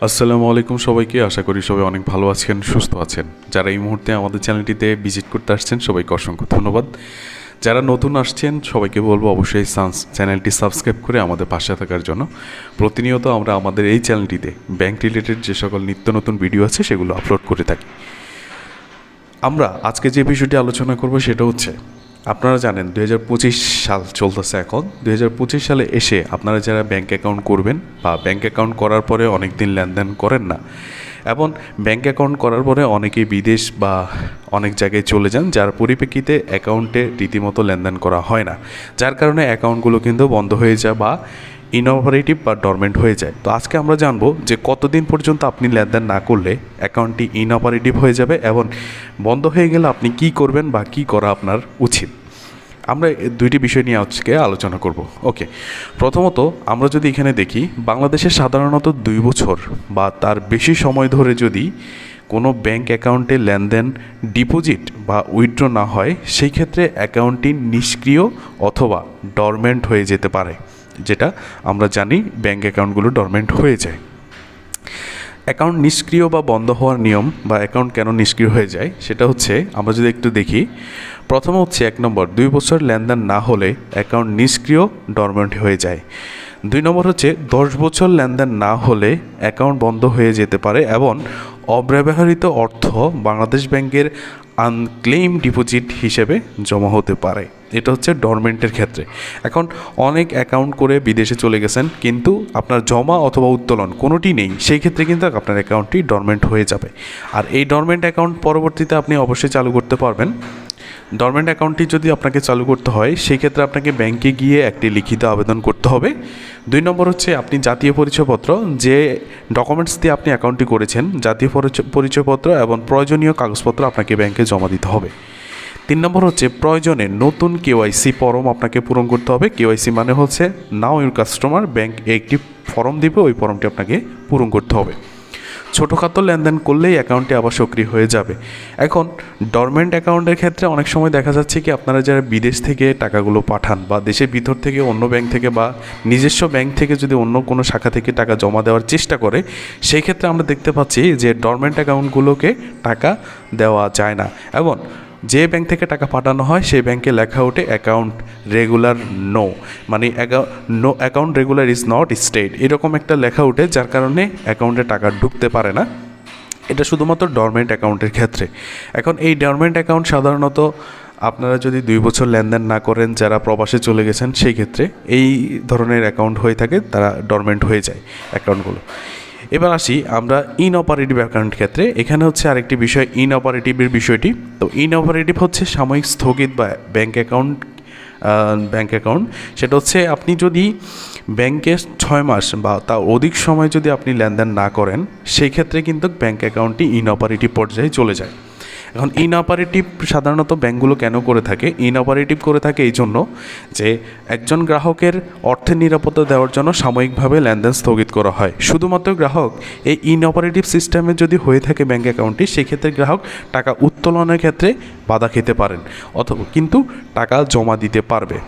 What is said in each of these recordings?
আসসালামু আলাইকুম সবাইকে। আশা করি সবাই অনেক ভালো আছেন, সুস্থ আছেন। যারা এই মুহূর্তে আমাদের চ্যানেলটিতে ভিজিট করতে আসছেন, সবাইকে অসংখ্য ধন্যবাদ। যারা নতুন আসছেন, সবাইকে বলব অবশ্যই সান্স- চ্যানেলটি সাবস্ক্রাইব করে আমাদের পাশে থাকার জন্য। প্রতিনিয়ত আমরা আমাদের এই চ্যানেলটিতে ব্যাংক রিলেটেড যে সকল নিত্য নতুন ভিডিও আছে, সেগুলো আপলোড করে থাকি। আমরা আজকে যে বিষয়টি আলোচনা করব, সেটা হচ্ছে আপনারা জানেন দু হাজার পঁচিশ সাল চলতেছে এখন। দুই হাজার পঁচিশ সালে এসে আপনারা যারা ব্যাংক অ্যাকাউন্ট করবেন বা ব্যাংক অ্যাকাউন্ট করার পরে অনেক দিন লেনদেন করেন না, এবং ব্যাংক অ্যাকাউন্ট করার পরে অনেকেই বিদেশ বা অনেক জায়গায় চলে যান, যার পরিপ্রেক্ষিতে অ্যাকাউন্টে রীতিমতো লেনদেন করা হয় না। যার কারণে অ্যাকাউন্টগুলো কিন্তু বন্ধ হয়ে যায় বা ইনঅপারেটিভ বা ডরমেন্ট হয়ে যায়। তো আজকে আমরা জানব যে কতদিন পর্যন্ত আপনি লেনদেন না করলে অ্যাকাউন্টটি ইনঅপারেটিভ হয়ে যাবে, এবং বন্ধ হয়ে গেলে আপনি কি করবেন বা কি করা আপনার উচিত। আমরা দুইটি বিষয় নিয়ে আজকে আলোচনা করব। ওকে, প্রথমত আমরা যদি এখানে দেখি, বাংলাদেশে সাধারণত দুই বছর বা তার বেশি সময় ধরে যদি কোনো ব্যাংক অ্যাকাউন্টে লেনদেন, ডিপোজিট বা উইথড্র না হয়, সেই ক্ষেত্রে অ্যাকাউন্টটি নিষ্ক্রিয় অথবা ডরমেন্ট হয়ে যেতে পারে, যেটা আমরা জানি ব্যাংক অ্যাকাউন্টগুলো ডরমেন্ট হয়ে যায়। অ্যাকাউন্ট নিষ্ক্রিয় বা বন্ধ হওয়ার নিয়ম বা অ্যাকাউন্ট কেন নিষ্ক্রিয় হয়ে যায় সেটা হচ্ছে, আমরা যদি একটু দেখি, প্রথম হচ্ছে এক নম্বর, দুই বছর লেনদেন না হলে অ্যাকাউন্ট নিষ্ক্রিয় ডরমেন্ট হয়ে যায়। দুই নম্বর হচ্ছে, দশ বছর লেনদেন না হলে অ্যাকাউন্ট বন্ধ হয়ে যেতে পারে এবং অব্যবহৃত অর্থ বাংলাদেশ ব্যাংকের আনক্লেইম ডিপোজিট হিসেবে জমা হতে পারে। এটা হচ্ছে ডরমেন্টের ক্ষেত্রে। এখন অনেক অ্যাকাউন্ট করে বিদেশে চলে গেছেন, কিন্তু আপনার জমা অথবা উত্তোলন কোনোটি নেই, সেই ক্ষেত্রে কিন্তু আপনার অ্যাকাউন্টটি ডরমেন্ট হয়ে যাবে। আর এই ডরমেন্ট অ্যাকাউন্ট পরবর্তীতে আপনি অবশ্যই চালু করতে পারবেন। ডরমেন্ট অ্যাকাউন্টটি যদি আপনাকে চালু করতে হয়, সেই ক্ষেত্রে আপনাকে ব্যাংকে গিয়ে একটি লিখিত আবেদন করতে হবে। দুই নম্বর হচ্ছে আপনি জাতীয় পরিচয়পত্র, যে ডকুমেন্টস দিয়ে আপনি অ্যাকাউন্টটি করেছেন, জাতীয় পরিচয়- পরিচয়পত্র এবং প্রয়োজনীয় কাগজপত্র আপনাকে ব্যাংকে জমা দিতে হবে। তিন নম্বর হচ্ছে প্রয়োজনে নতুন কেওয়াইসি ফর্ম আপনাকে পূরণ করতে হবে। কেওয়াইসি মানে হচ্ছে নাও ইউর কাস্টমার ব্যাংক একটি ফর্ম দিবে, ওই ফর্মটি আপনাকে পূরণ করতে হবে। ছোটোখাটো লেনদেন করলেই অ্যাকাউন্টটি আবার সক্রিয় হয়ে যাবে। এখন ডরমেন্ট অ্যাকাউন্টের ক্ষেত্রে অনেক সময় দেখা যাচ্ছে কি, আপনারা যারা বিদেশ থেকে টাকাগুলো পাঠান বা দেশের ভিতর থেকে অন্য ব্যাংক থেকে বা নিজস্ব ব্যাংক থেকে যদি অন্য কোনো শাখা থেকে টাকা জমা দেওয়ার চেষ্টা করে, সেই ক্ষেত্রে আমরা দেখতে পাচ্ছি যে ডরমেন্ট অ্যাকাউন্টগুলোকে টাকা দেওয়া যায় না। এবং যে ব্যাংক থেকে টাকা পাঠানো হয়, সেই ব্যাংকে লেখা ওঠে অ্যাকাউন্ট রেগুলার নো মানে no account regular is not state এরকম একটা লেখা ওঠে যার কারণে অ্যাকাউন্টে টাকা ঢুকতে পারে না। এটা শুধুমাত্র ডরমেন্ট অ্যাকাউন্টের ক্ষেত্রে। এখন এই ডরমেন্ট অ্যাকাউন্ট সাধারণত আপনারা যদি দুই বছর লেনদেন না করেন, যারা প্রবাসে চলে গেছেন, সেই ক্ষেত্রে এই ধরনের অ্যাকাউন্ট হয়ে থাকে, তারা ডরমেন্ট হয়ে যায় অ্যাকাউন্টগুলো এবার আসি আমরা ইনঅপারেটিভ অ্যাকাউন্ট ক্ষেত্রে। এখানে হচ্ছে আরেকটি বিষয় ইনঅপারেটিভের বিষয়টি। তো ইনঅপারেটিভ হচ্ছে সাময়িক স্থগিত বা ব্যাঙ্ক অ্যাকাউন্ট ব্যাঙ্ক অ্যাকাউন্ট সেটা হচ্ছে আপনি যদি ব্যাংকে ছয় মাস বা তা অধিক সময় যদি আপনি লেনদেন না করেন সেই ক্ষেত্রে কিন্তু ব্যাঙ্ক অ্যাকাউন্টটি ইনঅপারেটিভ পর্যায়ে চলে যায়। এখন ইনঅপারেটিভ সাধারণত ব্যাঙ্কগুলো কেন করে থাকে? ইনঅপারেটিভ করে থাকে এই জন্য যে একজন গ্রাহকের অর্থের নিরাপত্তা দেওয়ার জন্য সাময়িকভাবে লেনদেন স্থগিত করা হয়। শুধুমাত্র গ্রাহক, এই ইনঅপারেটিভ সিস্টেমে যদি হয়ে থাকে ব্যাঙ্ক অ্যাকাউন্টটি সেক্ষেত্রে গ্রাহক টাকা উত্তোলনের ক্ষেত্রে বাধা খেতে পারেন অথবা কিন্তু টাকা জমা দিতে পারবে।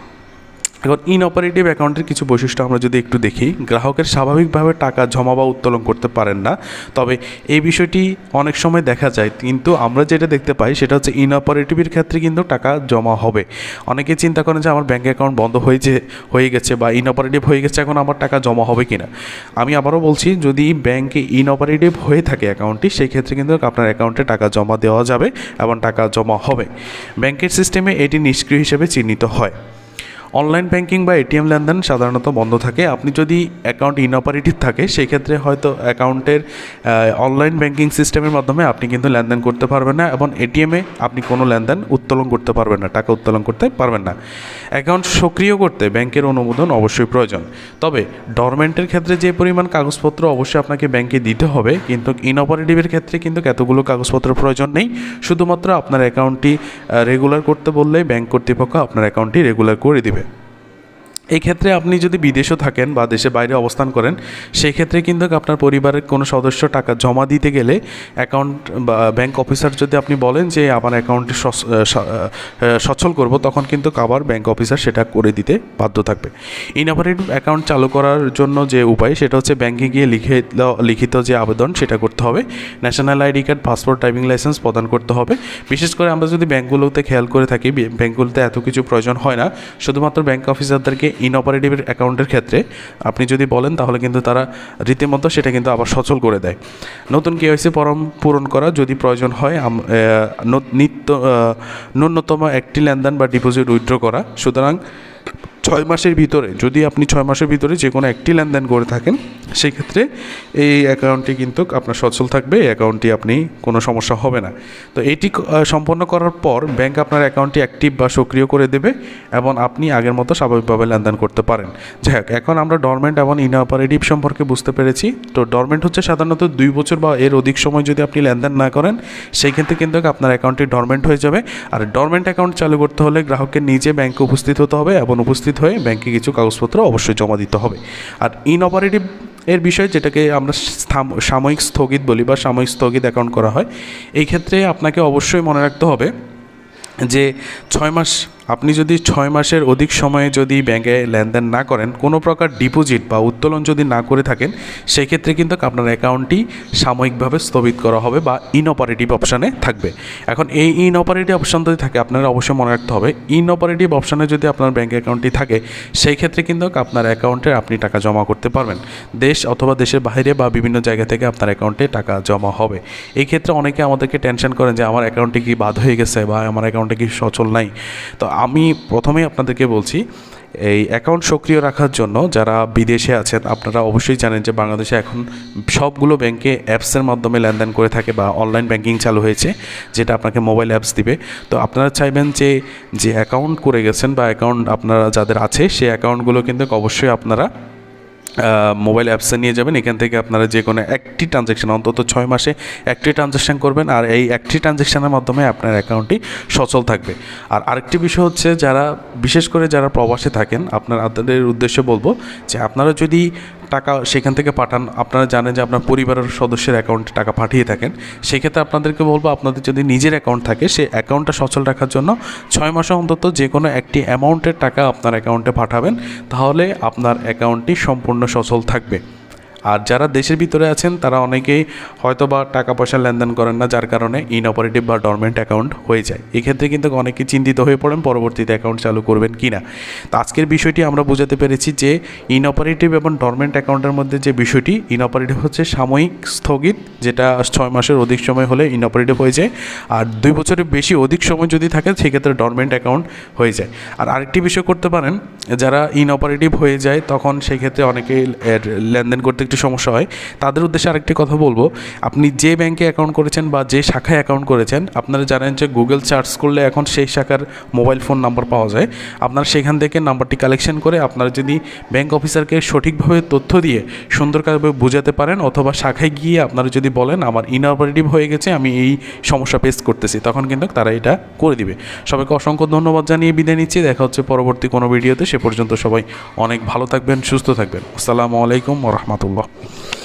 এখন ইনঅপারেটিভ অ্যাকাউন্টের কিছু বৈশিষ্ট্য আমরা যদি একটু দেখি, গ্রাহকের স্বাভাবিকভাবে টাকা জমা বা উত্তোলন করতে পারেন না। তবে এই বিষয়টি অনেক সময় দেখা যায়, কিন্তু আমরা যেটা দেখতে পাই সেটা হচ্ছে ইনঅপারেটিভের ক্ষেত্রে কিন্তু টাকা জমা হবে। অনেকে চিন্তা করেন যে আমার ব্যাঙ্ক অ্যাকাউন্ট বন্ধ হয়েছে, হয়ে গেছে বা ইনঅপারেটিভ হয়ে গেছে, এখন আমার টাকা জমা হবে কি না আমি আবারও বলছি, যদি ব্যাংকে ইনঅপারেটিভ হয়ে থাকে অ্যাকাউন্টটি সেই ক্ষেত্রে কিন্তু আপনার অ্যাকাউন্টে টাকা জমা দেওয়া যাবে এবং টাকা জমা হবে। ব্যাংকের সিস্টেমে এটি নিষ্ক্রিয় হিসেবে চিহ্নিত হয়। অনলাইন ব্যাংকিং বা এটিএম লেনদেন সাধারণত বন্ধ থাকে। আপনি যদি অ্যাকাউন্ট ইনঅপারেটিভ থাকে সেই ক্ষেত্রে হয়তো অ্যাকাউন্টের অনলাইন ব্যাংকিং সিস্টেমের মাধ্যমে আপনি কিন্তু লেনদেন করতে পারবেন না এবং এটিএমে আপনি কোনো লেনদেন উত্তোলন করতে পারবেন না, টাকা উত্তোলন করতে পারবেন না। অ্যাকাউন্ট সক্রিয় করতে ব্যাংকের অনুমোদন অবশ্যই প্রয়োজন। তবে ডরমেন্টের ক্ষেত্রে যে পরিমাণ কাগজপত্র অবশ্যই আপনাকে ব্যাংকে দিতে হবে, কিন্তু ইনঅপারেটিভের ক্ষেত্রে কিন্তু এতগুলো কাগজপত্র প্রয়োজন নেই। শুধুমাত্র আপনার অ্যাকাউন্টটি রেগুলার করতে বললেই ব্যাংক কর্তৃপক্ষ আপনার অ্যাকাউন্টটি রেগুলার করে দিবে। এই ক্ষেত্রে আপনি যদি বিদেশেও থাকেন বা দেশের বাইরে অবস্থান করেন সেই ক্ষেত্রে কিন্তু আপনার পরিবারের কোনো সদস্য টাকা জমা দিতে গেলে অ্যাকাউন্ট বা ব্যাংক অফিসার যদি আপনি বলেন যে আমার অ্যাকাউন্টটি সচ- আহ, সচল করব তখন কিন্তু আবার ব্যাংক অফিসার সেটা করে দিতে বাধ্য থাকবে। ইনোভারেটিভ অ্যাকাউন্ট চালু করার জন্য যে উপায় সেটা হচ্ছে ব্যাংকে গিয়ে লিখে লিখিত যে আবেদন সেটা করতে হবে। National ID card passport driving licence প্রদান করতে হবে। বিশেষ করে আমরা যদি ব্যাংকগুলোতে খেয়াল করে থাকি বে- ব্যাংকগুলোতে এত কিছু প্রয়োজন হয় না শুধুমাত্র ব্যাংক অফিসারদেরকে ইনঅপারেটিভের অ্যাকাউন্টের ক্ষেত্রে আপনি যদি বলেন তাহলে কিন্তু তারা রীতিমতো সেটা কিন্তু আবার সচল করে দেয়। নতুন কেওয়াইসি ফর্ম পূরণ করা যদি প্রয়োজন হয় নিত্য ন্যূনতম একটি লেনদেন বা ডিপোজিট উইথড্র করা। সুতরাং ছয় মাসের ভিতরে, যদি আপনি ছয় মাসের ভিতরে যে কোনো একটি লেনদেন করে থাকেন সেই ক্ষেত্রে এই অ্যাকাউন্টটি কিন্তু আপনার সচল থাকবে, এই অ্যাকাউন্টটি আপনি কোনো সমস্যা হবে না। তো এটি সম্পন্ন করার পর ব্যাংক আপনার অ্যাকাউন্টটি অ্যাক্টিভ বা সক্রিয় করে দেবে এবং আপনি আগের মতো স্বাভাবিকভাবে লেনদেন করতে পারেন। যাই হোক, এখন আমরা ডরমেন্ট এবং ইনঅপারেটিভ সম্পর্কে বুঝতে পেরেছি। তো ডরমেন্ট হচ্ছে সাধারণত দুই বছর বা এর অধিক সময় যদি আপনি লেনদেন না করেন সেই ক্ষেত্রে কিন্তু আপনার অ্যাকাউন্টটি ডরমেন্ট হয়ে যাবে। আর ডরমেন্ট অ্যাকাউন্ট চালু করতে হলে গ্রাহককে নিজে ব্যাংকে উপস্থিত হতে হবে এবং উপস্থিত হয়ে ব্যাংকে কিছু কাগজপত্র অবশ্যই জমা দিতে হবে। আর ইনঅপারেটিভ এর বিষয়ে যেটাকে আমরা সাময়িক স্থগিত বলি বা সাময়িক স্থগিত অ্যাকাউন্ট করা হয়, এই ক্ষেত্রে আপনাকে অবশ্যই মনে রাখতে হবে যে ছয় মাস আপনি যদি ছয় মাসের অধিক সময়ে যদি ব্যাংকে লেনদেন না করেন, কোনো প্রকার ডিপোজিট বা উত্তোলন যদি না করে থাকেন সেই ক্ষেত্রে কিন্তু আপনার অ্যাকাউন্টটি সাময়িকভাবে স্থগিত করা হবে বা ইনঅপারেটিভ অপশানে থাকবে। এখন এই ইনঅপারেটিভ অপশান যদি থাকে, আপনারা অবশ্যই মনে রাখতে হবে ইনঅপারেটিভ অপশানে যদি আপনার ব্যাংক অ্যাকাউন্টটি থাকে সেই ক্ষেত্রে কিন্তু আপনার অ্যাকাউন্টে আপনি টাকা জমা করতে পারবেন। দেশ অথবা দেশের বাইরে বা বিভিন্ন জায়গা থেকে আপনার অ্যাকাউন্টে টাকা জমা হবে। এই ক্ষেত্রে অনেকে আমাদেরকে টেনশন করেন যে, আমার অ্যাকাউন্টে কি বাদ হয়ে গেছে বা আমার অ্যাকাউন্টে কি সচল নাই? তো আমি প্রথমেই আপনাদেরকে বলছি, এই অ্যাকাউন্ট সক্রিয় রাখার জন্য যারা বিদেশে আছেন, আপনারা অবশ্যই জানেন যে বাংলাদেশে এখন সবগুলো ব্যাংকে অ্যাপসের মাধ্যমে লেনদেন করে থাকে বা অনলাইন ব্যাংকিং চালু হয়েছে, যেটা আপনাকে মোবাইল অ্যাপস দিবে। তো আপনারা চাইবেন যে যে অ্যাকাউন্ট করে গেছেন বা অ্যাকাউন্ট আপনারা যাদের আছে, সেই অ্যাকাউন্টগুলো কিন্তু অবশ্যই আপনারা মোবাইল অ্যাপসে নিয়ে যাবেন। এখান থেকে আপনারা যে কোনো একটি ট্রানজ্যাকশান অন্তত ছয় মাসে একটি ট্রানজ্যাকশান করবেন আর এই একটি ট্রানজ্যাকশানের মাধ্যমে আপনার অ্যাকাউন্টটি সচল থাকবে। আর আরেকটি বিষয় হচ্ছে যারা, বিশেষ করে যারা প্রবাসে থাকেন, আপনার, আপনাদের উদ্দেশ্যে বলব যে আপনারা যদি টাকা সেখান থেকে পাঠান। আপনারা জানেন যে আপনার পরিবারের সদস্যের অ্যাকাউন্টে টাকা পাঠিয়ে থাকেন। সেক্ষেত্রে আপনাদেরকে বলব, আপনাদের যদি নিজের অ্যাকাউন্ট থাকে, সেই অ্যাকাউন্টটা সচল রাখার জন্য ছয় মাসে অন্তত যে কোনো একটি অ্যামাউন্টের টাকা আপনার অ্যাকাউন্টে পাঠাবেন। তাহলে আপনার অ্যাকাউন্টটি সম্পূর্ণ সচল থাকবে। আর যারা দেশের ভিতরে আছেন, তারা অনেকেই হয়তো বা টাকা পয়সা লেনদেন করেন না, যার কারণে ইনঅপারেটিভ বা ডরমেন্ট অ্যাকাউন্ট হয়ে যায়। এক্ষেত্রে কিন্তু অনেকে চিন্তিত হয়ে পড়েন পরবর্তীতে অ্যাকাউন্ট চালু করবেন কি না তো আজকের বিষয়টি আমরা বোঝাতে পেরেছি যে ইনঅপারেটিভ এবং ডরমেন্ট অ্যাকাউন্টের মধ্যে যে বিষয়টি ইনঅপারেটিভ হচ্ছে সাময়িক স্থগিত, যেটা ছয় মাসের অধিক সময় হলে ইনঅপারেটিভ হয়ে যায়। আর দুই বছরের বেশি অধিক সময় যদি থাকে, সেক্ষেত্রে ডরমেন্ট অ্যাকাউন্ট হয়ে যায়। আর আরেকটি বিষয় করতে পারেন, যারা ইনঅপারেটিভ হয়ে যায়, তখন সেই ক্ষেত্রে অনেকে লেনদেন করতে একটু সমস্যা হয়, তাদের উদ্দেশ্যে আরেকটি কথা বলব। আপনি যে ব্যাংকে অ্যাকাউন্ট করেছেন বা যে শাখায় অ্যাকাউন্ট করেছেন, আপনারা জানেন যে গুগল সার্চ করলে এখন সেই শাখার মোবাইল ফোন নাম্বার পাওয়া যায়। আপনারা সেখান থেকে নাম্বারটি কালেকশন করে আপনারা যদি ব্যাংক অফিসারকে সঠিকভাবে তথ্য দিয়ে সুন্দরভাবে বোঝাতে পারেন অথবা শাখায় গিয়ে আপনারা যদি বলেন, আমার ইনঅপারেটিভ হয়ে গেছে, আমি এই সমস্যা ফেস করতেছি, তখন কিন্তু তারা এটা করে দিবে। সবাইকে অসংখ্য ধন্যবাদ জানিয়ে বিদায় নিচ্ছি। দেখা হচ্ছে পরবর্তী কোনো ভিডিওতে সে পর্যন্ত সবাই অনেক ভালো থাকবেন, সুস্থ থাকবেন। আসসালামু আলাইকুম রহমতুল্লাহ। va.